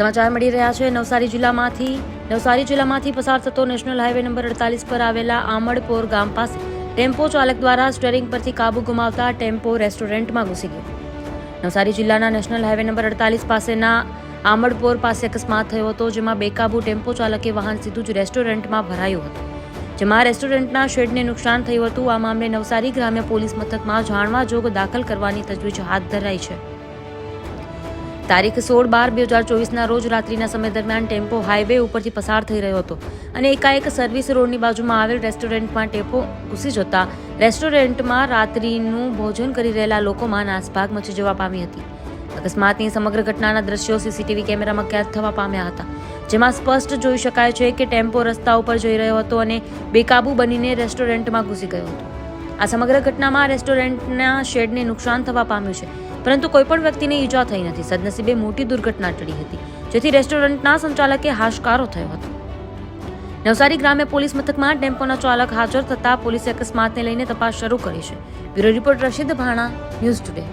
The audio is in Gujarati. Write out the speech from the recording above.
સમાચાર મળી રહ્યા છે. નવસારી જિલ્લામાંથી નવસારી જિલ્લામાંથી પસાર થતો નેશનલ હાઈવે નંબર અડતાલીસ પર આવેલા આમડપોર ગામ પાસે ટેમ્પો ચાલક દ્વારા સ્ટેરિંગ પરથી કાબુ ગુમાવતા ટેમ્પો રેસ્ટોરન્ટમાં ઘૂસી ગયો. નવસારી જિલ્લાના નેશનલ હાઈવે નંબર અડતાલીસ પાસેના આમડપોર પાસે અકસ્માત થયો હતો, જેમાં બેકાબુ ટેમ્પો ચાલકે વાહન સીધું જ રેસ્ટોરન્ટમાં ભરાયું હતું. જેમાં રેસ્ટોરન્ટના શેડને નુકસાન થયું હતું. આ મામલે નવસારી ગ્રામ્ય પોલીસ મથકમાં જાણવા જોગ દાખલ કરવાની તજવીજ હાથ ધરાઈ છે. તારીખ સોળ બાર બે હજાર ચોવીસના રોજ રાત્રિના સમય દરમિયાન ટેમ્પો હાઈવે ઉપરથી પસાર થઈ રહ્યો હતો અને એકાએક સર્વિસ રોડની બાજુમાં આવેલ રેસ્ટોરન્ટમાં ટેમ્પો ઘૂસી જતા રેસ્ટોરન્ટમાં રાત્રિનું ભોજન કરી રહેલા લોકોમાં નાસભાગ મચી જવા પામી હતી. અકસ્માતની સમગ્ર ઘટનાના દ્રશ્યો સીસીટીવી કેમેરામાં કેદ થવા પામ્યા હતા. જેમાં સ્પષ્ટ જોઈ શકાય છે કે ટેમ્પો રસ્તા ઉપર જઈ રહ્યો હતો અને બેકાબુ બનીને રેસ્ટોરન્ટમાં ઘૂસી ગયો હતો. આ સમગ્ર ઘટનામાં રેસ્ટોરન્ટના શેડને નુકસાન થવા પામ્યું છે. પરંતુ કોઈપણ વ્યક્તિને ઈજા થઈ નથી. સદનસીબે મોટી દુર્ઘટના ટળી હતી, જેથી રેસ્ટોરન્ટના સંચાલકે હાશકારો થયો હતો. નવસારી ગ્રામ્ય પોલીસ મથકમાં ટેમ્પોના ચાલક હાજર થતા પોલીસે અકસ્માતને લઈને તપાસ શરૂ કરી છે. Bureau report Rashid Bhana, news today.